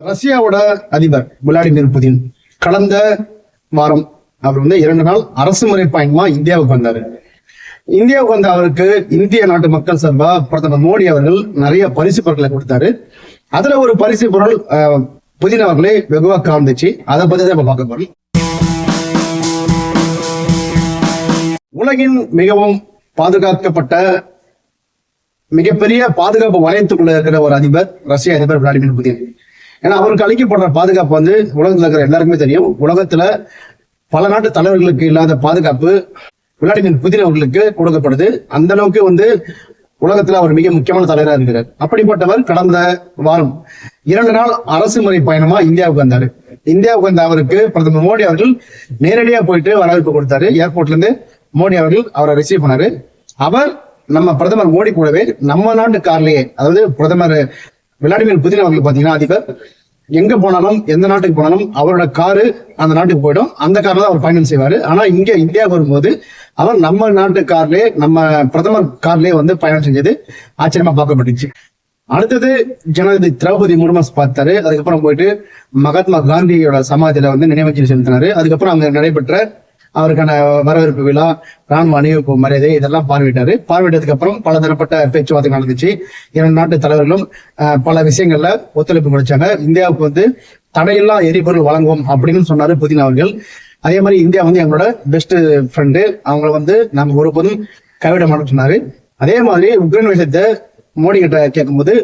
ரஷ்யாவோட அதிபர் Vladimir Putin கடந்த வாரம் அவர் வந்து இரண்டு நாள் அரசு முறை பயணமா இந்தியாவுக்கு வந்தாரு. இந்தியாவுக்கு வந்த அவருக்கு இந்திய நாட்டு மக்கள் சார்பா பிரதமர் மோடி அவர்கள் நிறைய பரிசு பொருட்களை கொடுத்தாரு. அதுல ஒரு பரிசு பொருள் அஹ், புதின் அவர்களே வெகுவா காமிச்சு அதை பத்தி தான் பார்க்க போறோம். உலகின் மிகவும் பாதுகாக்கப்பட்ட மிகப்பெரிய பாதுகாப்பு வலயத்துக்குள்ள இருக்கிற ஒரு அதிபர் ரஷ்ய அதிபர் விளாடிமிர் புதின். ஏன்னா அவருக்கு அளிக்கப்படுற பாதுகாப்பு வந்து உலகத்துல இருக்கிற எல்லாருக்குமே தெரியும். உலகத்துல பல நாட்டு தலைவர்களுக்கு இல்லாத பாதுகாப்பு விளாடிமிர் புதின் அவர்களுக்கு கொடுக்கப்படுது. அந்த அளவுக்கு வந்து உலகத்துல அவர் மிக முக்கியமான தலைவராக இருக்கிறார். அப்படிப்பட்டவர் கடந்த வாரம் இரண்டு நாள் அரசு முறை பயணமா இந்தியாவுக்கு வந்தாரு. இந்தியாவுக்கு வந்த அவருக்கு பிரதமர் மோடி அவர்கள் நேரடியா போயிட்டு வரவேற்பு கொடுத்தாரு. ஏர்போர்ட்ல இருந்து மோடி அவர்கள் அவரை ரிசீவ் பண்ணாரு. அவர் நம்ம பிரதமர் மோடி கூடவே நம்ம நாட்டு கார்லயே அதாவது பிரதமர் விளாடிமிர் புதின் அவர்கள் பாத்தீங்கன்னா அதிபர் எங்க போனாலும் எந்த நாட்டுக்கு போனாலும் அவரோட காரு அந்த நாட்டுக்கு போயிடும். அந்த கார்ல தான் அவர் பயணம் செய்வாரு. ஆனா இங்க இந்தியா வரும்போது அவர் நம்ம நாட்டு கார்லயே நம்ம பிரதமர் கார்லயே வந்து பயணம் செஞ்சது ஆச்சரியமா பார்க்கப்பட்டுச்சு. அடுத்தது ஜனாதிபதி திரௌபதி முர்மு பார்த்தாரு. அதுக்கப்புறம் போயிட்டு மகாத்மா காந்தியோட சமாதியில வந்து நினைவஞ்சலி செலுத்தினாரு. அதுக்கப்புறம் அங்க நடைபெற்ற அவருக்கான வரவேற்பு விழா ராணுவ அணிவகுப்பு மரியாதை இதெல்லாம் பார்வையிட்டாரு. பார்வையிட்டதுக்கு அப்புறம் பல தரப்பட்ட பேச்சுவார்த்தை நடந்துச்சு. இரண்டு நாட்டு தலைவர்களும் பல விஷயங்கள்ல ஒத்துழைப்பு கொடுத்தாங்க. இந்தியாவுக்கு வந்து தடையில்லா எரிபொருள் வழங்குவோம் அப்படின்னு சொன்னாரு புதின் அவர்கள். அதே மாதிரி இந்தியா வந்து எங்களோட பெஸ்ட் ஃப்ரெண்டு அவங்கள வந்து நம்ம ஒருபோதும் கைவிட மாட்டோம்னு சொன்னாரு. அதே மாதிரி உக்ரைன் விஷயத்தை மோடி கிட்ட கேட்கும்போது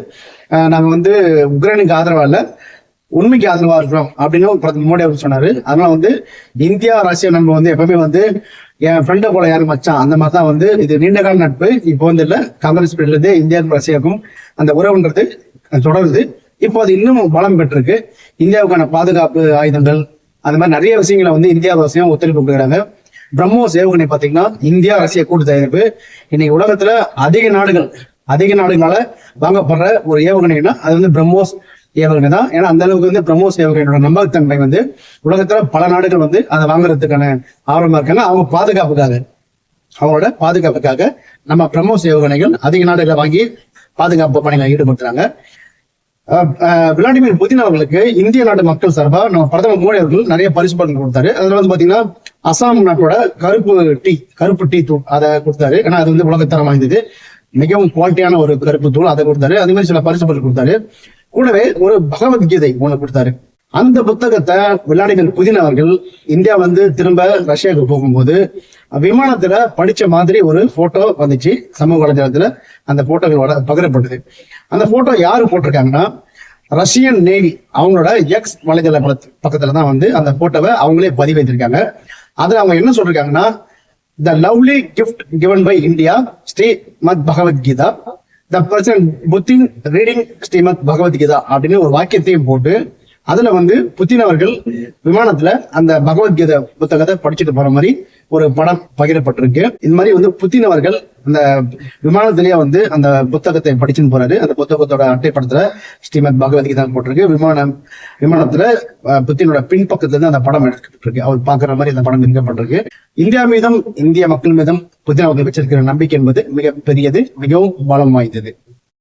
நாங்கள் நாங்க வந்து உக்ரைனுக்கு ஆதரவா இல்லை. உண்மைக்கு ஆதரவா இருக்கிறோம் அப்படின்னு பிரதமர் மோடி அவர் சொன்னாரு. அதனால வந்து இந்தியா ரஷ்யா நம்ம வந்து எப்பவுமே வந்து என் ஃப்ரெண்டை போல யாரும் மச்சான். அந்த மாதிரி தான் வந்து இது நீண்ட கால நட்பு. இப்போ வந்து இல்லை காங்கிரஸ் பீரியட்ல இருந்து இந்தியாவுக்கும் ரஷ்யாவுக்கும் அந்த உறவுன்றது தொடருது. இப்போ அது இன்னும் பலம் பெற்றிருக்கு. இந்தியாவுக்கான பாதுகாப்பு ஆயுதங்கள் அந்த மாதிரி நிறைய விஷயங்களை வந்து இந்தியா ரஷ்யாவும் ஒத்துழைப்பு கொடுக்குறாங்க. பிரம்மோஸ் ஏவுகணை பாத்தீங்கன்னா இந்தியா ரஷ்யா கூட்டு தயாரிப்பு. இன்னைக்கு உலகத்துல அதிக நாடுகள் அதிக நாடுகளால வாங்கப்படுற ஒரு ஏவுகணைன்னா அது வந்து பிரம்மோஸ் ஏவுகணை தான். ஏன்னா அந்த அளவுக்கு வந்து பிரமோ ஏவுகணையோட நம்பகத்தன்மை வந்து உலகத்துல பல நாடுகள் வந்து அதை வாங்குறதுக்கான ஆர்வமா இருக்காங்க. அவங்க பாதுகாப்புக்காக அவங்களோட பாதுகாப்புக்காக நம்ம பிரமோ ஏவுகணைகள் அதிக நாடுகளை வாங்கி பாதுகாப்பு பணிகளை ஈடுபடுத்துறாங்க. அஹ் விளாடிமிர் புதின் அவர்களுக்கு இந்திய நாட்டு மக்கள் சார்பா நம்ம பிரதமர் மோடி அவர்கள் நிறைய பரிசு பலன் கொடுத்தாரு. அதுல வந்து பாத்தீங்கன்னா அசாம் நாட்டோட கருப்பு டீ கருப்பு டீ தூள் அதை கொடுத்தாரு. ஏன்னா அது வந்து உலகத்தரம் வாய்ந்தது. மிகவும் குவாலிட்டியான ஒரு கருப்பு தூள் அதை கொடுத்தாரு. அதே மாதிரி சில பரிசு பலன் கொடுத்தாரு. கூடவே ஒரு பகவத்கீதை ஒண்ணு கொடுத்தாரு. அந்த புத்தகத்தை விளாடிமிர் புதின் அவர்கள் இந்தியா வந்து திரும்ப ரஷ்யாவுக்கு போகும்போது விமானத்துல படிச்ச மாதிரி ஒரு போட்டோ வந்துச்சு சமூக வலைதளத்துல. அந்த போட்டோகளோட பகிரப்பட்டது. அந்த போட்டோ யாரு போட்டிருக்காங்கன்னா ரஷ்யன் நேவி அவங்களோட எக்ஸ் வலைதள பக்கத்துல தான் வந்து அந்த போட்டோவை அவங்களே பதிவு வைத்திருக்காங்க அதுல அவங்க என்ன சொல்றாங்கன்னா the lovely gift given by India Srimad Bhagavad Gita the person Putin reading Srimad Bhagavad Gita அப்படின்னு ஒரு வாக்கியத்தையும் போட்டு அதுல வந்து புத்தின் அவர்கள் விமானத்துல அந்த பகவத்கீதை புத்தகத்தை படிச்சுட்டு போற மாதிரி ஒரு படம் பகிரப்பட்டிருக்கு. இந்த மாதிரி வந்து புத்தின் அவர்கள் அந்த விமானத்திலேயே வந்து அந்த புத்தகத்தை படிச்சுன்னு போறாரு. அந்த புத்தகத்தோட அட்டை படத்துல ஸ்ரீமத் பகவத்கீதா போட்டிருக்கு. விமானம் விமானத்துல புத்தினோட பின்பக்கத்துல இருந்து அந்த படம் எடுக்கப்பட்டிருக்கு. அவர் பாக்குற மாதிரி அந்த படம் எடுக்கப்பட்டிருக்கு. இந்தியா மீதும் இந்திய மக்கள் மீதும் புத்தின அவர்கள் வச்சிருக்கிற நம்பிக்கை என்பது மிக பெரியது மிகவும் பலம் வாய்ந்தது.